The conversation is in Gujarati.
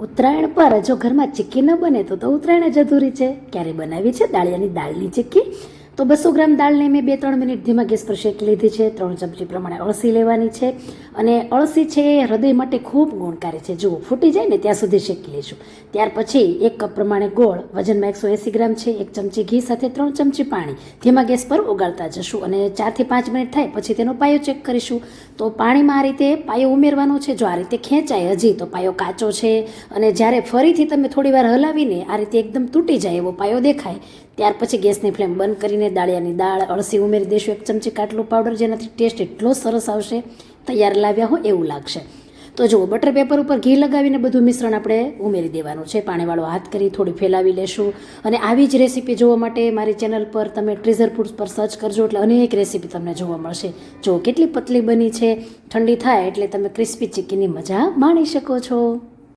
ઉત્તરાયણ પર જો ઘરમાં ચીક્કી ન બને તો તો ઉત્તરાયણ જ અધૂરી છે. ક્યારે બનાવી છે? દાળિયાની દાળની ચીક્કી? તો બસો ગ્રામ દાળને મેં બે ત્રણ મિનિટ ધીમા ગેસ પર શેકી લીધી છે. ત્રણ ચમચી પ્રમાણે અળસી લેવાની છે અને અળસી છે એ હૃદય માટે ખૂબ ગુણકારી છે. જુઓ, ફૂટી જાય ને ત્યાં સુધી શેકી લઈશું. ત્યાર પછી એક કપ પ્રમાણે ગોળ, વજનમાં એકસો એંસી ગ્રામ છે, એક ચમચી ઘી સાથે ત્રણ ચમચી પાણી ધીમા ગેસ પર ઓગાળતા જશું અને ચારથી પાંચ મિનિટ થાય પછી તેનો પાયો ચેક કરીશું. તો પાણીમાં આ રીતે પાયો ઉમેરવાનો છે. જો આ રીતે ખેંચાય હજી તો પાયો કાચો છે અને જ્યારે ફરીથી તમે થોડી વાર હલાવીને આ રીતે એકદમ તૂટી જાય એવો પાયો દેખાય, ત્યાર પછી ગેસની ફ્લેમ બંધ કરીને દાળિયાની દાળ, અળસી ઉમેરી દઈશું એક ચમચી કાટલું પાવડર જેનાથી ટેસ્ટ એટલો સરસ આવશે, તૈયાર લાવ્યા હોય એવું લાગશે. તો જુઓ બટર પેપર ઉપર ઘી લગાવીને બધું મિશ્રણ આપણે ઉમેરી દેવાનું છે. પાણીવાળો હાથ કરી થોડી ફેલાવી લેશું. અને આવી જ રેસીપી જોવા માટે મારી ચેનલ પર તમે ટ્રીઝર ફૂડ્સ પર સર્ચ કરજો એટલે અનેક રેસીપી તમને જોવા મળશે. જુઓ, કેટલી પતલી બની છે. ઠંડી થાય એટલે તમે ક્રિસ્પી ચીકીની મજા માણી શકો છો.